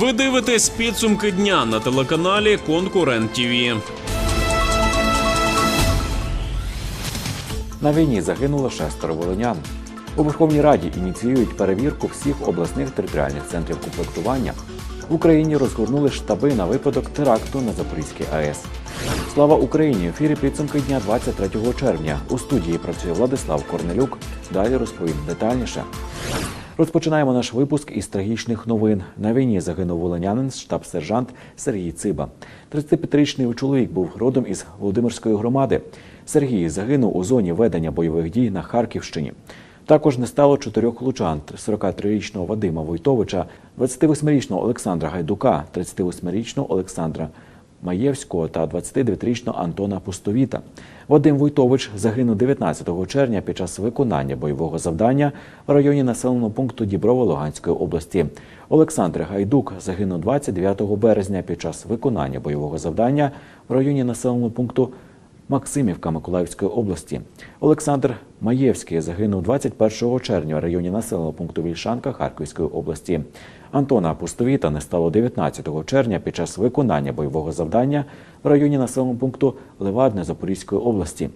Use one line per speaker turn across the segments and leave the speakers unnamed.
Ви дивитесь підсумки дня на телеканалі Конкурент ТІВІ.
На війні загинуло шестеро волинян. У Верховній Раді ініціюють перевірку всіх обласних територіальних центрів комплектування. В Україні розгорнули штаби на випадок теракту на Запорізькій АЕС. Слава Україні! В ефірі підсумки дня 23 червня. У студії працює Владислав Корнелюк. Далі розповім детальніше. Розпочинаємо наш випуск із трагічних новин. На війні загинув волинянин, штаб-сержант Сергій Циба. 35-річний чоловік був родом із Володимирської громади. Сергій загинув у зоні ведення бойових дій на Харківщині. Також не стало чотирьох лучан: 43-річного Вадима Войтовича, 28-річного Олександра Гайдука, 38-річного Олександра Маєвського та 29-річного Антона Пустовіта. Вадим Войтович загинув 19 червня під час виконання бойового завдання в районі населеного пункту Діброво Луганської області. Олександр Гайдук загинув 29 березня під час виконання бойового завдання в районі населеного пункту Максимівка Миколаївської області. Олександр Маєвський загинув 21 червня в районі населеного пункту Вільшанка Харківської області. Антона Пустовіта не стало 19 червня під час виконання бойового завдання в районі населеного пункту Левадне Запорізької області.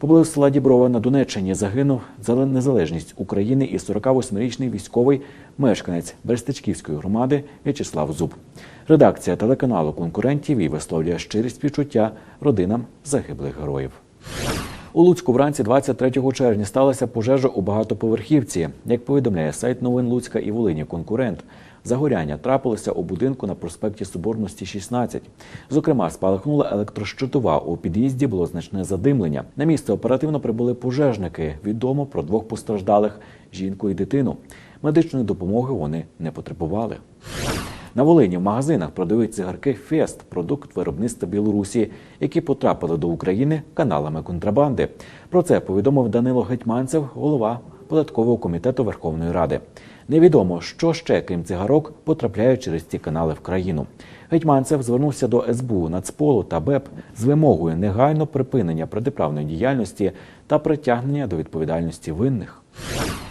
Поблизу села Діброва на Донеччині загинув за незалежність України і 48-річний військовий мешканець Берестичківської громади В'ячеслав Зуб. Редакція телеканалу Конкурент ТІВІ висловлює щирі співчуття родинам загиблих героїв. У Луцьку вранці 23 червня сталася пожежа у багатоповерхівці. Як повідомляє сайт новин Луцька і Волині Конкурент, загоряння трапилося у будинку на проспекті Соборності 16. Зокрема, спалахнула електрощитова. У під'їзді було значне задимлення. На місце оперативно прибули пожежники. Відомо про двох постраждалих жінку і дитину. Медичної допомоги вони не потребували. На Волині в магазинах продають цигарки Фест, продукт виробництва Білорусі, які потрапили до України каналами контрабанди. Про це повідомив Данило Гетьманцев, голова податкового комітету Верховної Ради. Невідомо, що ще, крім цигарок, потрапляє через ці канали в країну. Гетьманцев звернувся до СБУ, Нацполу та БЕП з вимогою негайно припинення протиправної діяльності та притягнення до відповідальності винних.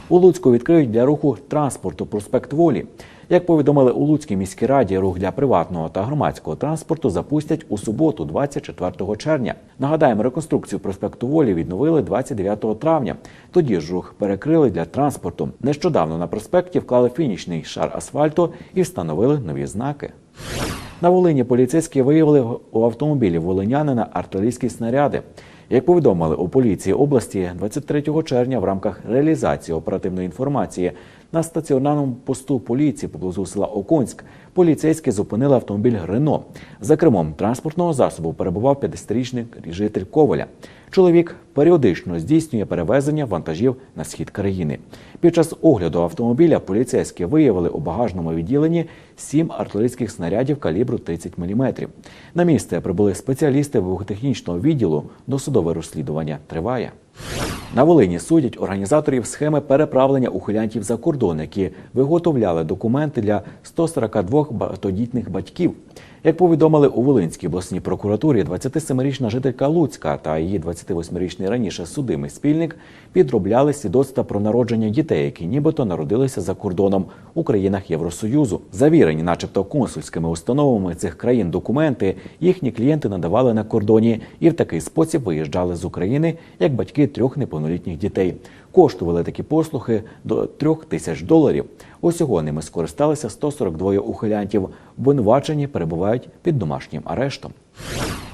У Луцьку відкриють для руху транспорту проспект Волі. Як повідомили у Луцькій міській раді, рух для приватного та громадського транспорту запустять у суботу, 24 червня. Нагадаємо, реконструкцію проспекту Волі відновили 29 травня. Тоді ж рух перекрили для транспорту. Нещодавно на проспекті вклали фінішний шар асфальту і встановили нові знаки. На Волині поліцейські виявили у автомобілі волинянина артилерійські снаряди. Як повідомили у поліції області, 23 червня в рамках реалізації оперативної інформації на стаціонарному посту поліції поблизу села Оконськ поліцейські зупинили автомобіль Рено. За кермом транспортного засобу перебував 50-річний житель Коваля. Чоловік періодично здійснює перевезення вантажів на схід країни. Під час огляду автомобіля поліцейські виявили у багажному відділенні сім артилерійських снарядів калібру 30 мм. На місце прибули спеціалісти вибухотехнічного відділу. Досудове розслідування триває. На Волині судять організаторів схеми переправлення ухилянтів за кордон, які виготовляли документи для 142 багатодітних батьків. Як повідомили у Волинській обласній прокуратурі, 27-річна жителька Луцька та її 28-річний раніше судимий спільник підробляли свідоцтва про народження дітей, які нібито народилися за кордоном у країнах Євросоюзу. Завірені, начебто, консульськими установами цих країн документи, їхні клієнти надавали на кордоні і в такий спосіб виїжджали з України як батьки трьох неповнолітніх дітей. Коштували такі послуги до трьох тисяч доларів. Усього ними скористалися 142 ухилянтів. Обвинувачені перебувають під домашнім арештом.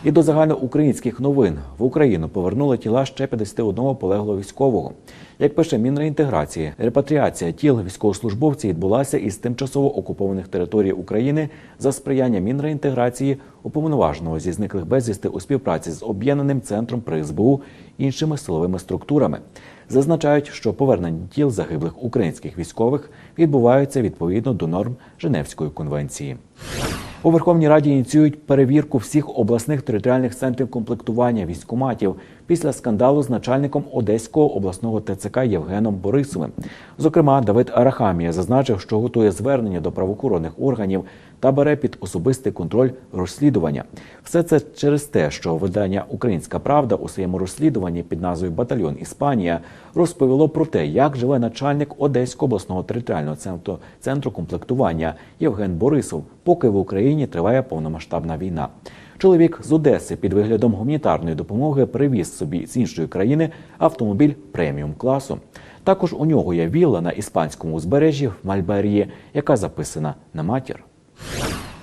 І до загальноукраїнських новин в Україну повернули тіла ще 51 полеглого військового. Як пише Мінреінтеграції, репатріація тіл військовослужбовців відбулася із тимчасово окупованих територій України за сприяння Мінреінтеграції уповноваженого зі зниклих безвісти у співпраці з об'єднаним центром при СБУ іншими силовими структурами. Зазначають, що повернення тіл загиблих українських військових відбуваються відповідно до норм Женевської конвенції. У Верховній Раді ініціюють перевірку всіх обласних територіальних центрів комплектування військоматів після скандалу з начальником Одеського обласного ТЦК Євгеном Борисовим. Зокрема, Давид Арахамія зазначив, що готує звернення до правоохоронних органів та бере під особистий контроль розслідування. Все це через те, що видання Українська Правда у своєму розслідуванні під назвою Батальйон Іспанія розповіло про те, як живе начальник Одеського обласного територіального центру центру комплектування Євген Борисов, поки в Україні триває повномасштабна війна. Чоловік з Одеси під виглядом гуманітарної допомоги привіз собі з іншої країни автомобіль преміум класу. Також у нього є вілла на іспанському узбережжі в Мальберії, яка записана на матір.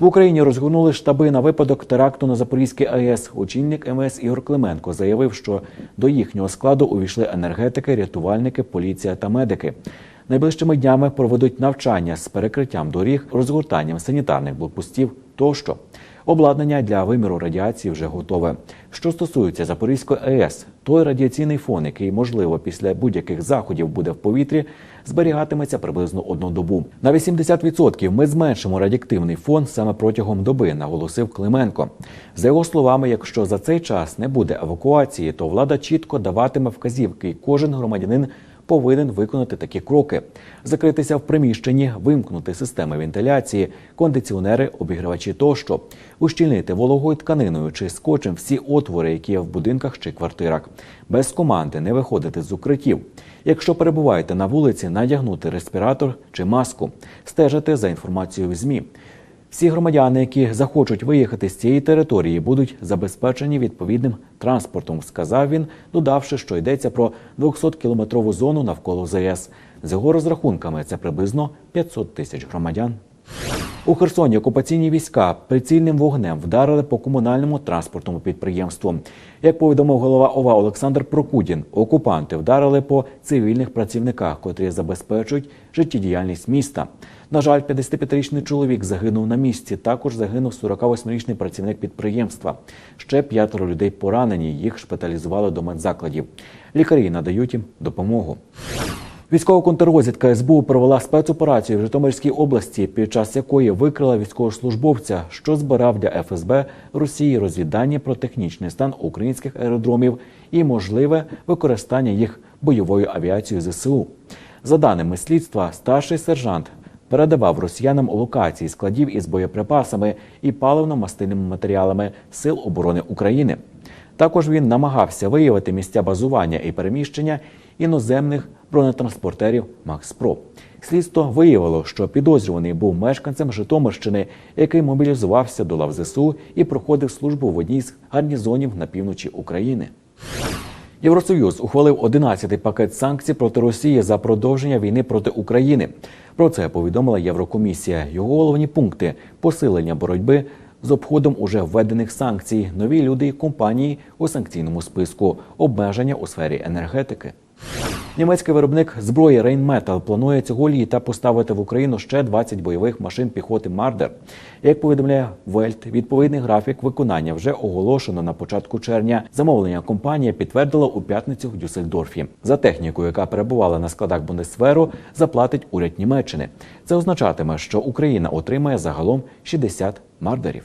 В Україні розгорнули штаби на випадок теракту на Запорізькій АЕС. Очільник МС Ігор Клименко заявив, що до їхнього складу увійшли енергетики, рятувальники, поліція та медики. Найближчими днями проведуть навчання з перекриттям доріг, розгортанням санітарних блокпостів тощо. Обладнання для виміру радіації вже готове. Що стосується Запорізької АЕС, той радіаційний фон, який можливо після будь-яких заходів буде в повітрі, зберігатиметься приблизно одну добу. На 80% ми зменшимо радіоактивний фон саме протягом доби, наголосив Клименко. За його словами, якщо за цей час не буде евакуації, то влада чітко даватиме вказівки, і кожен громадянин повинен виконати такі кроки: закритися в приміщенні, вимкнути системи вентиляції, кондиціонери, обігрівачі тощо, ущільнити вологою тканиною чи скотчем всі отвори, які є в будинках чи квартирах, без команди не виходити з укриттів. Якщо перебуваєте на вулиці, надягнути респіратор чи маску, стежити за інформацією в змі. Всі громадяни, які захочуть виїхати з цієї території, будуть забезпечені відповідним транспортом, сказав він, додавши, що йдеться про 200-кілометрову зону навколо ЗАЕС. З його розрахунками це приблизно 500 тисяч громадян. У Херсоні окупаційні війська прицільним вогнем вдарили по комунальному транспортному підприємству. Як повідомив голова ОВА Олександр Прокудін, окупанти вдарили по цивільних працівниках, котрі забезпечують життєдіяльність міста. На жаль, 55-річний чоловік загинув на місці. Також загинув 48-річний працівник підприємства. Ще п'ятеро людей поранені. Їх шпиталізували до медзакладів. Лікарі надають їм допомогу. Військова контррозвідка СБУ провела спецоперацію в Житомирській області, під час якої викрила військовослужбовця, що збирав для ФСБ Росії розвідання про технічний стан українських аеродромів і можливе використання їх бойовою авіацією ЗСУ. За даними слідства, старший сержант передавав росіянам локації складів із боєприпасами і паливно-мастильними матеріалами Сил оборони України. Також він намагався виявити місця базування і переміщення іноземних бронетранспортерів Макс Про. Слідство виявило, що підозрюваний був мешканцем Житомирщини, який мобілізувався до лав ЗСУ і проходив службу в одній з гарнізонів на півночі України. Євросоюз ухвалив 11-й пакет санкцій проти Росії за продовження війни проти України. Про це повідомила Єврокомісія. Його головні пункти посилення боротьби з обходом уже введених санкцій, нові люди і компанії у санкційному списку, обмеження у сфері енергетики. Німецький виробник зброї Rheinmetall планує цього літа поставити в Україну ще 20 бойових машин піхоти Мардер. Як повідомляє Вельт, відповідний графік виконання вже оголошено на початку червня. Замовлення компанія підтвердила у п'ятницю в Дюссельдорфі. За техніку, яка перебувала на складах Бундесверу, заплатить уряд Німеччини. Це означатиме, що Україна отримає загалом 60 мардерів.